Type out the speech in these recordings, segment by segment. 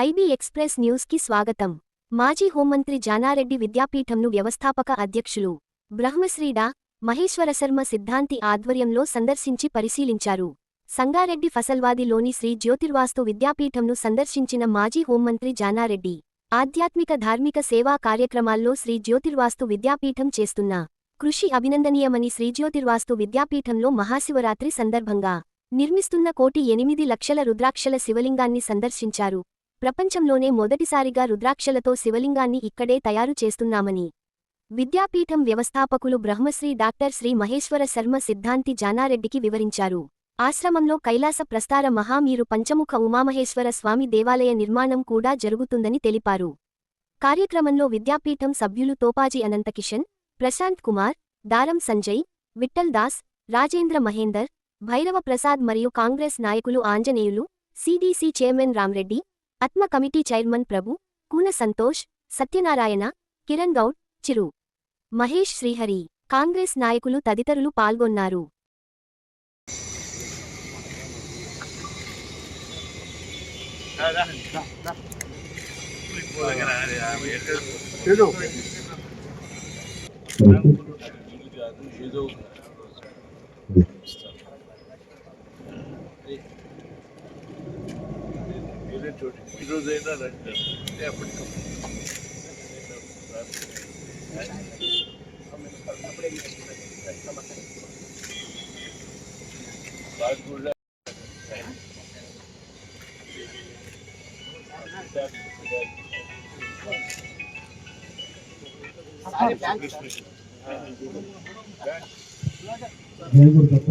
IB express న్యూస్కి స్వాగతం. మాజీ హోంమంత్రి జానారెడ్డి విద్యాపీఠంను వ్యవస్థాపక అధ్యక్షులు బ్రహ్మశ్రీడా మహేశ్వరశర్మ సిద్ధాంతి ఆధ్వర్యంలో సందర్శించి పరిశీలించారు. సంగారెడ్డి ఫసల్వాదిలోని శ్రీ జ్యోతిర్వాస్తు విద్యాపీఠంను సందర్శించిన మాజీ హోంమంత్రి జానారెడ్డి ఆధ్యాత్మిక ధార్మిక సేవా కార్యక్రమాల్లో శ్రీ జ్యోతిర్వాస్తు విద్యాపీఠం చేస్తున్న కృషి అభినందనీయమని శ్రీజ్యోతిర్వాస్తు విద్యాపీఠంలో మహాశివరాత్రి సందర్భంగా నిర్మిస్తున్న కోటి ఎనిమిది లక్షల రుద్రాక్షల శివలింగాన్ని సందర్శించారు. ప్రపంచంలోనే మొదటిసారిగా రుద్రాక్షలతో శివలింగాన్ని ఇక్కడే తయారు చేస్తున్నామని. విద్యాపీఠం వ్యవస్థాపకులు బ్రహ్మశ్రీ డాక్టర్ శ్రీ మహేశ్వర శర్మ సిద్ధాంతి జానారెడ్డికి వివరించారు. ఆశ్రమంలో కైలాస ప్రస్తార మహామీరు పంచముఖ ఉమామహేశ్వర స్వామి దేవాలయ నిర్మాణం కూడా జరుగుతుందని తెలిపారు. కార్యక్రమంలో విద్యాపీఠం సభ్యులు తోపాజీ అనంతకిషన్ ప్రశాంత్ కుమార్ దారం సంజయ్ విఠల్ దాస్ రాజేంద్ర మహేందర్ భైరవ ప్రసాద్ మరియు కాంగ్రెస్ నాయకులు ఆంజనేయులు సిడిసి చైర్మన్ రామ్రెడ్డి ఆత్మ కమిటీ చైర్మన్ ప్రభు కూన సంతోష్ సత్యనారాయణ కిరణ్ గౌడ్ చిరు. మహేష్ శ్రీహరి కాంగ్రెస్ నాయకులు తదితరులు పాల్గొన్నారు. ఏదో వేరే చోటు ఈరోజైనా రండి అంటే అప్పటికప్పుడు వాళ్ళు కూడా జయగురు దత్త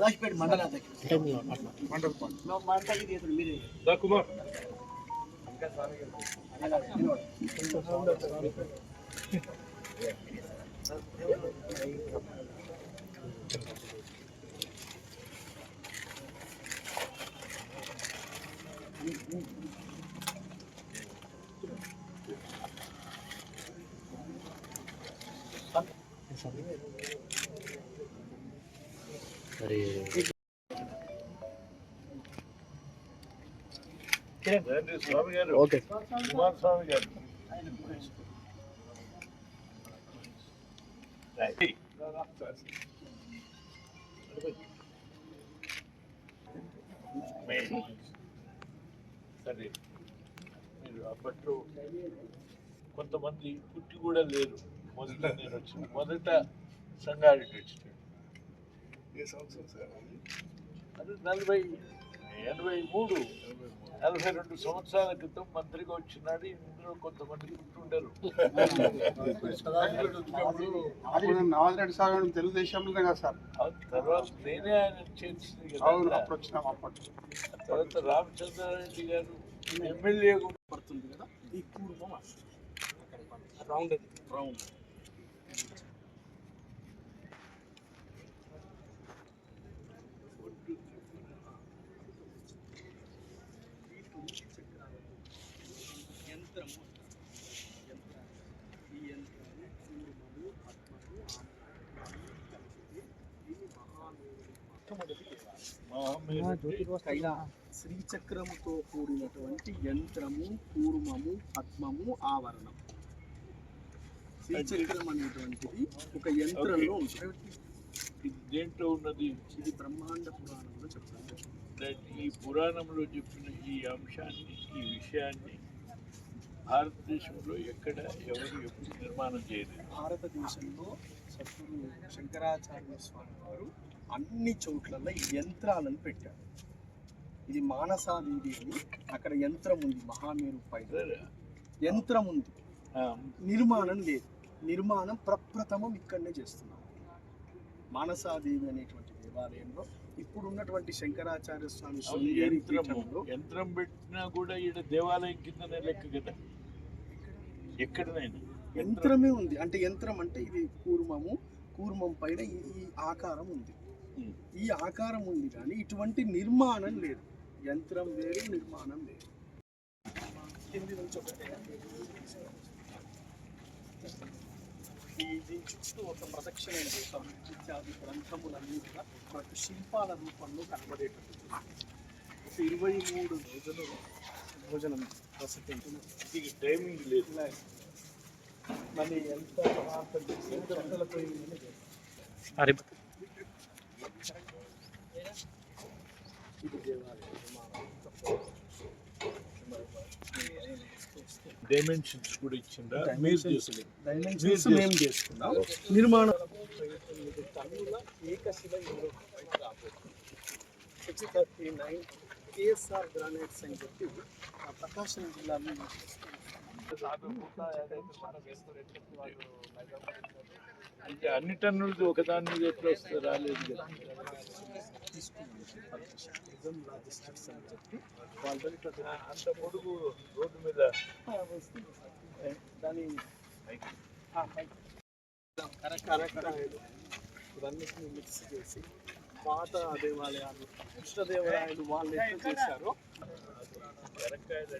రాజ్పేట మండల మీరే. కుమార్. రండి స్వామి గారు ఓకే కుమార్ స్వామి గారు రైట్. మెయిన్. సరే మీరు అప్పట్లో కొంతమంది పుట్టి కూడా లేరు మొదట నేను వచ్చిన మొదట సంగారెడ్డి వచ్చిన ఏ సంవత్సరం సార్ అది? నలభై ఎనభై మూడు నలభై రెండు సంవత్సరాల క్రితం మంత్రిగా వచ్చినాడు ఇందులో కొంతమంది పుట్టుండరు అప్పుడు నవాజ్ సార్ గారు తెలుగుదేశంలోనే కదా సార్. ఆ తర్వాత నేనే ఆయన చేసింది తర్వాత రామచంద్రారెడ్డి గారు ఎమ్మెల్యే కూడా పడుతుంది కదా ఈ రౌండ్ రౌండ్ యంత్రము ఈ యంత్రము పూర్వము పద్మము మొట్టమొదటి కైలా శ్రీచక్రముతో కూడినటువంటి యంత్రము కూర్మము పద్మము ఆవరణం. శ్రీచక్రం అనేటువంటిది ఒక యంత్రంలో ఉంటుంది. దేంట్లో ఉన్నది? ఇది బ్రహ్మాండ పురాణంలో చెప్తాను ఈ పురాణంలో చెప్పిన ఈ అంశాన్ని ఈ విషయాన్ని భారతదేశంలో ఎక్కడ ఎవరు ఎప్పుడు నిర్మాణం చేయలేదు. భారతదేశంలో శంకరాచార్య స్వామి వారు అన్ని చోట్లలో యంత్రాలను పెట్టారు ఇది మానసాదేవి అని అక్కడ యంత్రం ఉంది మహామేరు పైన. సరే. యంత్రం ఉంది. నిర్మాణం లేదు. నిర్మాణం ప్రప్రథమం ఇక్కడనే చేస్తున్నాం. మానసాదేవి అనేటువంటి దేవాలయంలో ఇప్పుడు ఉన్నటువంటి శంకరాచార్య స్వామి యంత్రం పెట్టినా కూడా ఈడ దేవాలయం కిందనే లెక్క కదా. ఎక్కడనైనా. యంత్రమే ఉంది. అంటే యంత్రం అంటే ఇది కూర్మము కూర్మం పైన ఈ ఆకారం ఉంది. ఈ ఆకారం ఉంది కానీ ఇటువంటి నిర్మాణం లేదు. యంత్రం వేరు నిర్మాణం వేరు. కింది నుంచి ఒకటి. ఈ దీని చుట్టూ ఒక ప్రదక్షిణ చేస్తాం? ఇత్యాది గ్రంథములన్నీ కూడా మనకు శిల్పాల రూపంలో కనబడేటట్టు. ఒక ఇరవై మూడు రోజులు భోజనం వసతి ఉంటుంది. ఇది టైమింగ్ లేదు. మళ్ళీ ఎంత పదార్థం చేసి ఎంత వందల పొయ్యి మీద చేస్తాం. ఇది దేవాలయం డైమెన్షన్స్ కూడా ఇచ్చిందా? మీరు చేసింది డైమెన్షన్స్ మేము చేసుకున్నాం. నిర్మాణం six thirty nine KSR granites అని చెప్పి ఆ ప్రకాశం జిల్లాలో అంటే అన్ని టన్నులది ఒకదాని మీద ఎట్లా వస్తే రాలేదు కదా. తీసుకున్నాం లాజిస్టిక్స్ అని చెప్పి వాళ్ళు అంత పొడుగు రోడ్డు మీద. దాని ఇవన్నిటిని మిక్స్ చేసి పాత దేవాలయాలు కృష్ణ దేవాలయాలు వాళ్ళు ఎట్లా చేశారో. కరక్కాయలు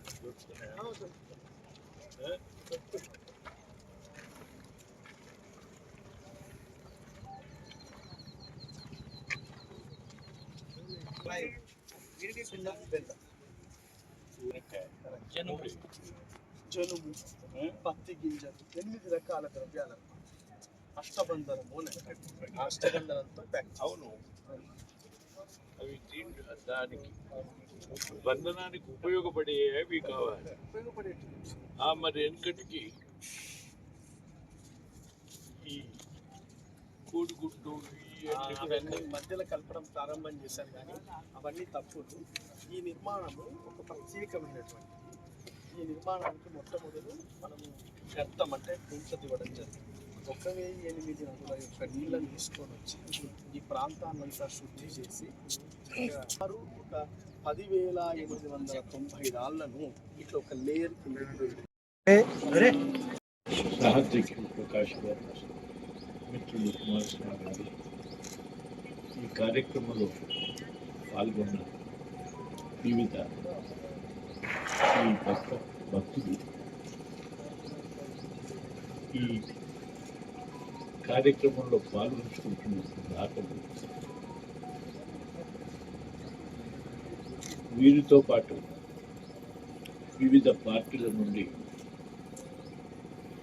అన్ని జనుము పత్తి గింజలు ఎనిమిది రకాల ద్రవ్యాలు అష్టబంధనము అని అష్టబంధనంతో అవును అవి దానికి బంధనానికి ఉపయోగపడేవి కావాలి ఉపయోగపడేటువంటి ఆ మరి వెనుకటికి ఈ కోడిగుడ్డు ఈ అవన్నీ మధ్యలో కలపడం ప్రారంభం చేశారు కానీ అవన్నీ తప్పులు. ఈ నిర్మాణము ఒక ప్రత్యేకమైనటువంటి ఈ నిర్మాణానికి మొట్టమొదలు మనము గర్తం అంటే గుంత దివ్వడం జరిగింది. ఒక వెయ్యి ఎనిమిది వందల యొక్క నీళ్ళని తీసుకొని వచ్చి ఈ ప్రాంతాన్నంతా శుద్ధి చేసి వారు ఒక పదివేల ఎనిమిది వందల తొంభై రాళ్ళను ఇట్లా ఒక లేయర్ కింద ప్రకాష్ గారు మిత్రులు కుమారస్వామి గారు. ఈ కార్యక్రమంలో పాల్గొన్న వివిధ ఈ భక్త భక్తులు ఈ కార్యక్రమంలో పాల్గొంచుకుంటున్న దాతలు వీరితో పాటు వివిధ పార్టీల నుండి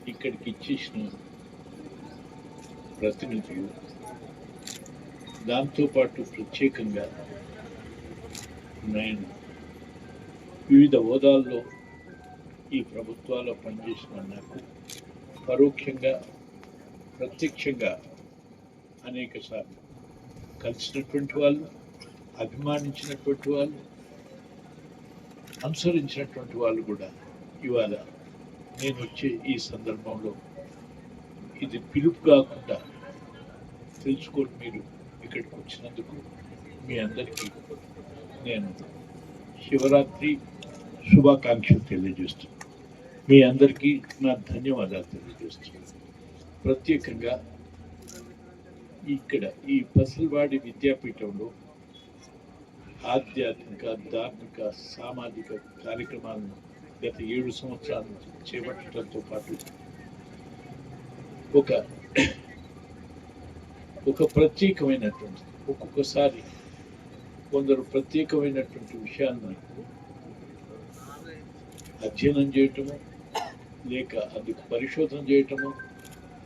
ఇక్కడికి ఇచ్చేసిన ప్రతినిధులు దాంతోపాటు ప్రత్యేకంగా నేను వివిధ హోదాల్లో ఈ ప్రభుత్వాల్లో పనిచేసిన నాకు పరోక్షంగా ప్రత్యక్షంగా అనేక సార్లు కలిసినటువంటి వాళ్ళు అభిమానించినటువంటి వాళ్ళు అనుసరించినటువంటి వాళ్ళు కూడా ఇవాళ నేను వచ్చే ఈ సందర్భంలో ఇది పిలుపు కాకుండా తెలుసుకోండి మీరు ఇక్కడికి వచ్చినందుకు మీ అందరికీ నేను శివరాత్రి శుభాకాంక్షలు తెలియజేస్తున్నాను. మీ అందరికీ నా ధన్యవాదాలు తెలియజేస్తున్నాను. ప్రత్యేకంగా ఇక్కడ ఈ పసిల్వాడి విద్యాపీఠంలో ఆధ్యాత్మిక ధార్మిక సామాజిక కార్యక్రమాలను గత ఏడు సంవత్సరాల నుంచి చేపట్టడంతో పాటు ఒక ఒక ప్రత్యేకమైనటువంటి ఒక్కొక్కసారి కొందరు ప్రత్యేకమైనటువంటి విషయాన్ని అధ్యయనం చేయటము లేక అందుకు పరిశోధన చేయటము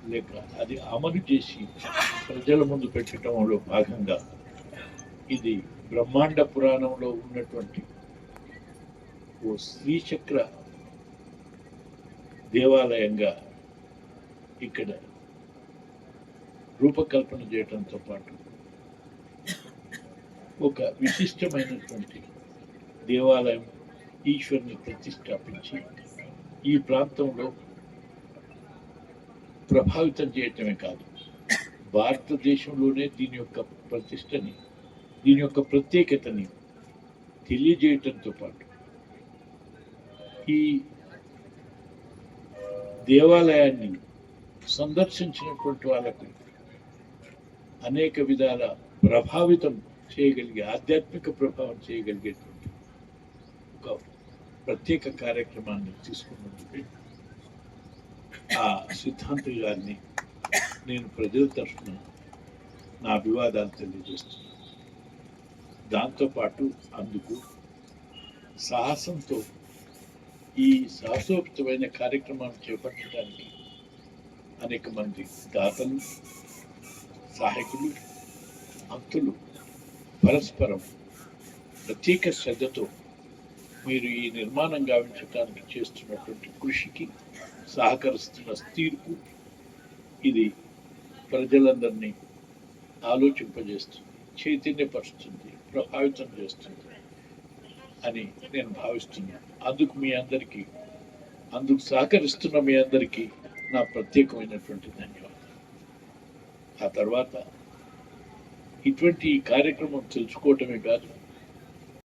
లేక అది అమలు చేసి ప్రజల ముందు పెట్టడంలో భాగంగా ఇది బ్రహ్మాండ పురాణంలో ఉన్నటువంటి ఓ శ్రీచక్ర దేవాలయంగా ఇక్కడ రూపకల్పన చేయడంతో పాటు ఒక విశిష్టమైనటువంటి దేవాలయం ఈశ్వరుని ప్రతిష్టాపించి ఈ ప్రాంతంలో ప్రభావితం చేయటమే కాదు భారతదేశంలోనే దీని యొక్క ప్రతిష్టని దీని యొక్క ప్రత్యేకతని తెలియజేయటంతో పాటు ఈ దేవాలయాన్ని సందర్శించినటువంటి వాళ్ళకు అనేక విధాల ప్రభావితం చేయగలిగే ఆధ్యాత్మిక ప్రభావం చేయగలిగేటువంటి ఒక ప్రత్యేక కార్యక్రమాన్ని తీసుకున్నందుకు ఆ సిద్ధాంత గారిని నేను ప్రజల తరఫున నా అభివాదాలు తెలియజేస్తున్నాను. దాంతోపాటు అందుకు సాహసంతో ఈ సాహసోక్తమైన కార్యక్రమాన్ని చేపట్టడానికి అనేక మంది దాతలు సహాయకులు భక్తులు పరస్పరం ప్రత్యేక శ్రద్ధతో మీరు ఈ నిర్మాణం గావించడానికి చేస్తున్నటువంటి కృషికి సహకరిస్తున్న తీర్పు ఇది ప్రజలందరినీ ఆలోచింపజేస్తుంది చైతన్యపరుస్తుంది ప్రభావితం చేస్తుంది అని నేను భావిస్తున్నాను. అందుకు మీ అందరికీ అందుకు సహకరిస్తున్న మీ అందరికీ నా ప్రత్యేకమైనటువంటి ధన్యవాదాలు. ఆ తర్వాత ఇటువంటి కార్యక్రమం తెలుసుకోవటమే కాదు.